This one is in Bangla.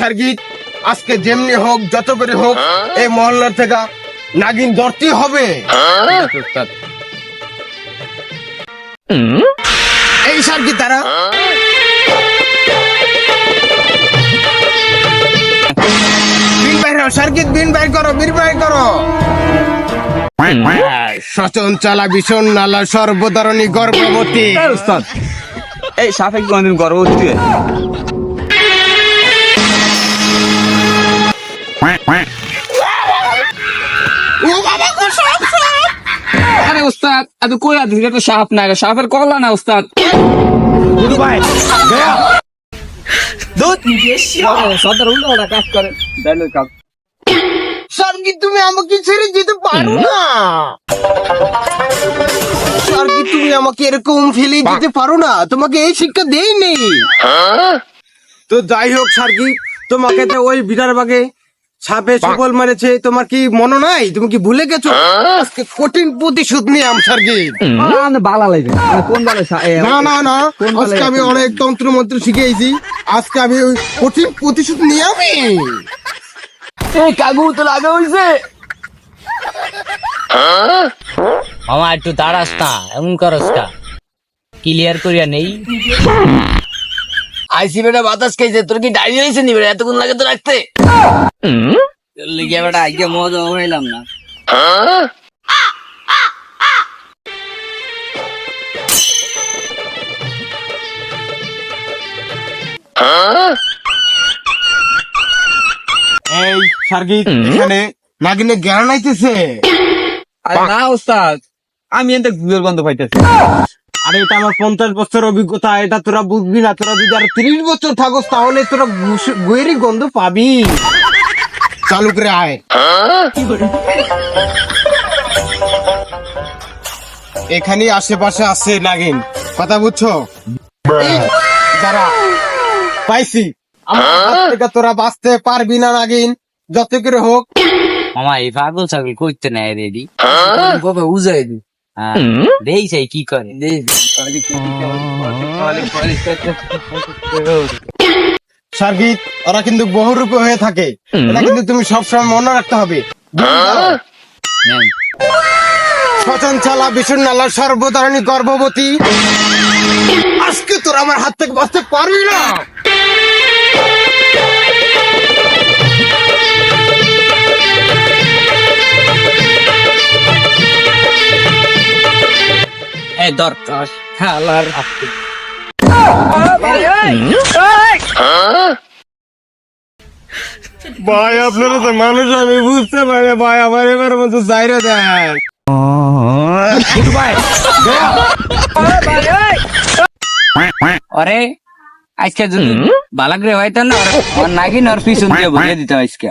সার্গিত আজকে যেমনি হোক, যত করে হোক, এই মহল্লার থেকে নাগিন ধরতে হবে। এই সার্গিত তারা? বিন বাইর বিন বাইর করো বিন বাইর করো। সচন চালা ভীষণ নালা, সর্বদারণী গর্ভবতী। এই সাফেক কোনদিন গর্ভবতী আরে উস্তাদ এত কই আছিস এটা তো সাপ না এটা সাপের কলা না উস্তাদ গুরু ভাই গয়া। সদর উল্টো কাজ করে। কাজ তুমি আমাকে ছেড়ে যেতে পারো না। সার্গি তুমি আমাকে এরকম ফেলে যেতে পারো না। তোমাকে এই শিক্ষা দেইনি। তো যাই হোক সার্গি তোমাকে তো ওই বিটার বাগে সাপে সফল মেরেছে তোমার কি মনে নাই? তুমি কি ভুলে গেছো? আজকে কঠিন প্রতিশোধ নিয়ে আম সার্গি। বালা লাগবে। কোন বালা না না না। আজকে আমি অনেক তন্ত্র মন্ত্র শিখেছি আজকে আমি ওই কঠিন প্রতিশোধ নিয়ে আমি। এই কাগু তো লাগে হইছে? মামা একটু দাঁড়াস না এমন করস কা ক্লিয়ার করিয়া নেই। আইসি বেটা বাতাস খাইছে তোর কি ডায়রিয়া হয়েছে নি বেটা এতক্ষণ লাগে তো রাখতে লিগে বেটা আগে মজা হইলাম না। এই এখানে নাগিনে জ্ঞান আইতেছে। আরে না উস্তাদ আমি এতে গুয়ের গন্ধ পাইতেছি। আরে এটা আমার পঞ্চাশ বছর অভিজ্ঞতা এটা তোরা বুঝবি না। তোরা যদি আর ত্রিশ বছর থাকস তাহলে তোরা গুয়েরই গন্ধ পাবি। চালু করে আয়। এখানে আশেপাশে আছে নাগিন। কথা বুঝছ? পাইছি। আমার তোরা বাঁচতে পারবি না নাগিন। যত করে হোক। মামা এই পাগল ছাগল করতে নেয় রেডি কথা বুঝাই দি হ্যাঁ দেই চাই কি করে? সার্গিত ওরা কিন্তু বহুরূপে হয়ে থাকে। এটা কিন্তু তুমি সবসময় মনে রাখতে হবে। সচন চালা ভীষণ নালা সর্বধারণী গর্ভবতী। আজকে তোর আমার হাত থেকে বাঁচতে পারবি না। ধর হালার ভাই আপনারা তো মানুষ আমি বুঝতে পারি ভাই আমার এবার মতো চাইরে দেয় ওরে আজকে যদি বালাগ্রে হইতো না ওর নাগিন ওর পিছন দিয়ে বুঝিয়ে দিতাম আজকে।